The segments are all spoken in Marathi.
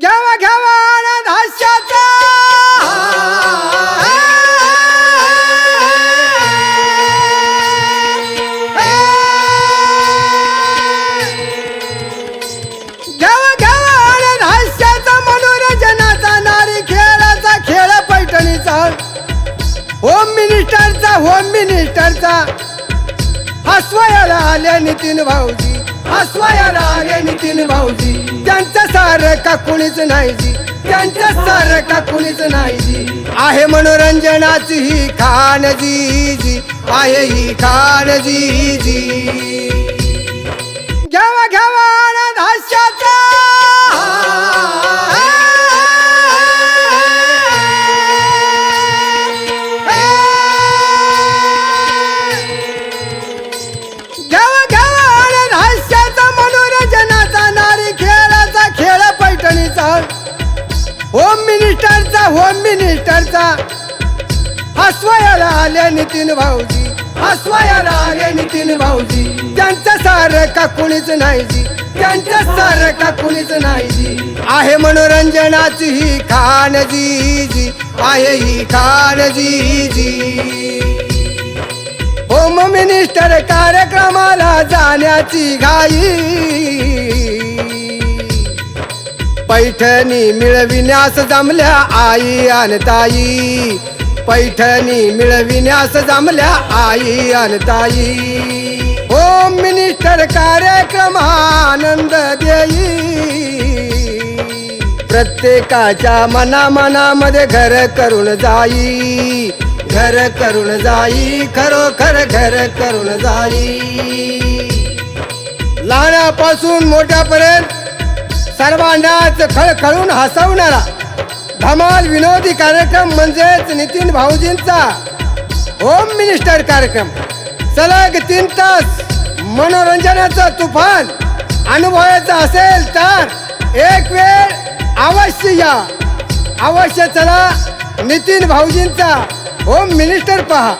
घ्यावा घ्यावा आनंद हास्याचा घ्यावा घ्यावा आनंद हास्याचा मनोरंजनाचा नारी खेळाचा खेळ पैठणीचा होम मिनिस्टरचा होम मिनिस्टरचा हसवायला आले नितीन भाऊजी. हसवायला आले नितीन भाऊजी. त्यांचं सार का कुणीच नाही जी त्यांच्या सार का कुणीच नाही जी आहे मनोरंजनाची ही खान जी जी आहे ही खान जी जी होम मिनिस्टरचा होम मिनिस्टरचा हसवायला आले नितीन भाऊजी. हसवायला आले नितीन भाऊजी. त्यांचं सार का कुणीच नाही जी. त्यांच्या सार का कुणीच नाही जी. आहे मनोरंजनाची ही खान जी जी. आहे ही खान जी जी. होम मिनिस्टर कार्यक्रमाला जाण्याची घाई. पैठणी मिळविण्यास जमल्या आई आणि ताई. पैठणी मिळविण्यास जमल्या आई आणि ताई. होम मिनिस्टर कार्यक्रम आनंद देई. प्रत्येकाच्या मना मनामध्ये घर करून जाई. घर करून जाई खरोखर घर करून जाई. लहानापासून मोठ्यापर्यंत सर्वांनाच खळखळून हसवणारा धमाल विनोदी कार्यक्रम म्हणजेच नितीन भाऊजींचा होम मिनिस्टर कार्यक्रम. सलग तीन तास मनोरंजनाचं तुफान अनुभवायचं असेल तर एक वेळ अवश्य या. अवश्य चला नितीन भाऊजींचा होम मिनिस्टर पहा.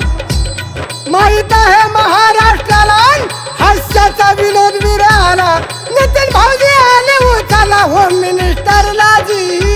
माहीत आहे महाराष्ट्र विराला नितीन भाऊजी आले